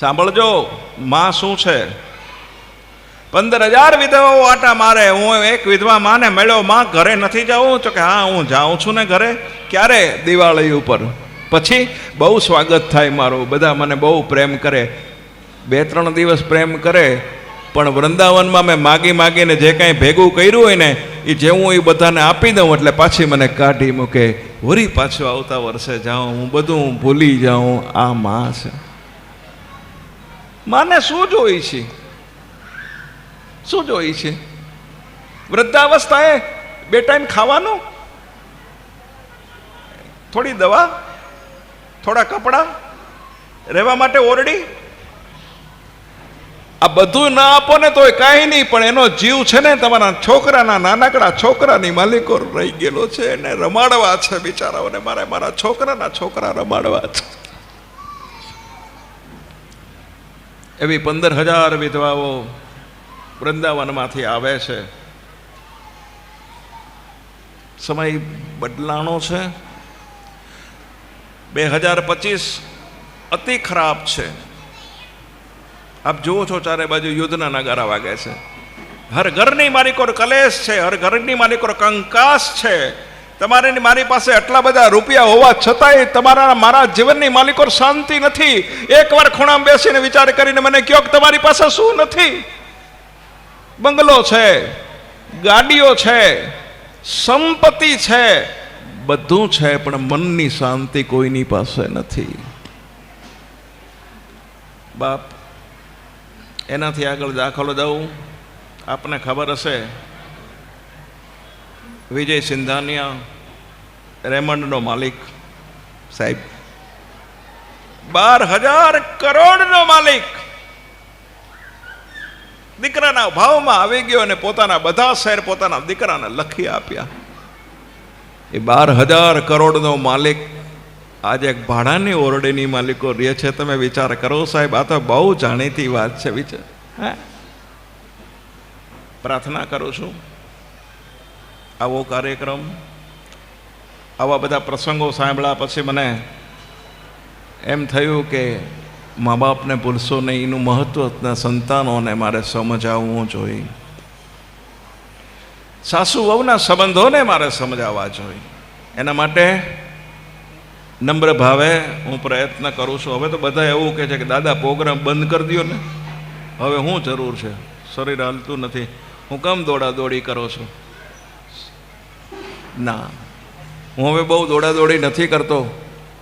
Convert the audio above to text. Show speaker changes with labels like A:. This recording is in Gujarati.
A: સાંભળજો, માં શું છે? પંદર હજાર વિધવાઓ આટા મારે, હું એક વિધવા માને મળ્યો, માં ઘરે નથી જાઉં તો કે હા, હું જાઉં છું ને ઘરે. ક્યારે? દિવાળી ઉપર. પછી બહુ સ્વાગત થાય મારું. બધા મને બહુ પ્રેમ કરે. બે ત્રણ દિવસ પ્રેમ કરે, પણ વૃંદાવનમાં મેં માગી માગીને જે કાંઈ ભેગું કર્યું હોય ને, એ જેવું એ બધાને આપી દઉં, એટલે પાછી મને કાઢી મૂકે. વરી પાછું આવતા વર્ષે જાઉં, હું બધું ભૂલી જાઉં, આ માં છે. માને શું જોઈ છે? શું જોઈ છે? વૃદ્ધાવસ્થાએ બે ટાઈમ ખાવાનું? થોડી દવા? થોડા કપડાં? રહેવા માટે ઓરડી? આ બધું ના આપો ને તોય કાંઈ નહીં, પણ એનો જીવ છે ને તમારા છોકરાના નાનકડા છોકરાની માલિકો રહી ગયેલો છે, એને રમાડવા છે બિચારાઓને. મારે મારા છોકરાના છોકરા રમાડવા છે. એવી પંદર હજાર વિધવાઓ વૃંદાવનમાંથી આવે છે. સમય બદલાણો છે. બે હજાર પચીસ અતિ ખરાબ છે. આપ જુઓ છો ચારે બાજુ યુદ્ધના નગારા વાગે છે. હર ઘરની માલિકોર કલેશ છે, હર ઘરની માલિકોર કોર કંકાસ છે. તમારે મારી પાસે આટલા બધા રૂપિયા હોવા છતાંય તમારા મારા જીવનની માલિકો શાંતિ નથી. એકવાર ખૂણામાં બેસીને વિચાર કરીને મને કહો કે તમારી પાસે શું નથી? બંગલો છે, ગાડીઓ છે, સંપત્તિ છે, બધું છે, પણ મનની શાંતિ કોઈની પાસે નથી. બાપ, એનાથી આગળ દાખલો દઉં. આપને ખબર હશે વિજય સિંધાનિયા, રેમંડનો માલિક, સાહેબ. બાર હજાર કરોડનો માલિક. દીકરાના ભાવમાં આવી ગયો અને પોતાના બધા શહેર પોતાના દીકરાને લખી આપ્યા. એ બાર હજાર કરોડનો માલિક આજે એક ભાડાની ઓરડીની માલિકો રહે છે. તમે વિચાર કરો સાહેબ, આ તો બહુ જાણીતી વાત છે વિચાર. હે? પ્રાર્થના કરું છું. આવો કાર્યક્રમ. આવા બધા પ્રસંગો સાંભળ્યા પછી મને એમ થયું કે મા બાપને ભૂલશો નહીં, એનું મહત્વ સંતાનોને મારે સમજાવવું જોઈએ. સાસુ વહુના સંબંધોને મારે સમજાવવા જોઈએ. એના માટે નમ્ર ભાવે હું પ્રયત્ન કરું છું. હવે તો બધા એવું કહે છે કે દાદા, પ્રોગ્રામ બંધ કરી દો ને. હવે શું જરૂર છે. શરીર હાલતું નથી. હું કેમ દોડા દોડી કરો છું. ના. હું હવે બહુ દોડા દોડી નથી કરતો.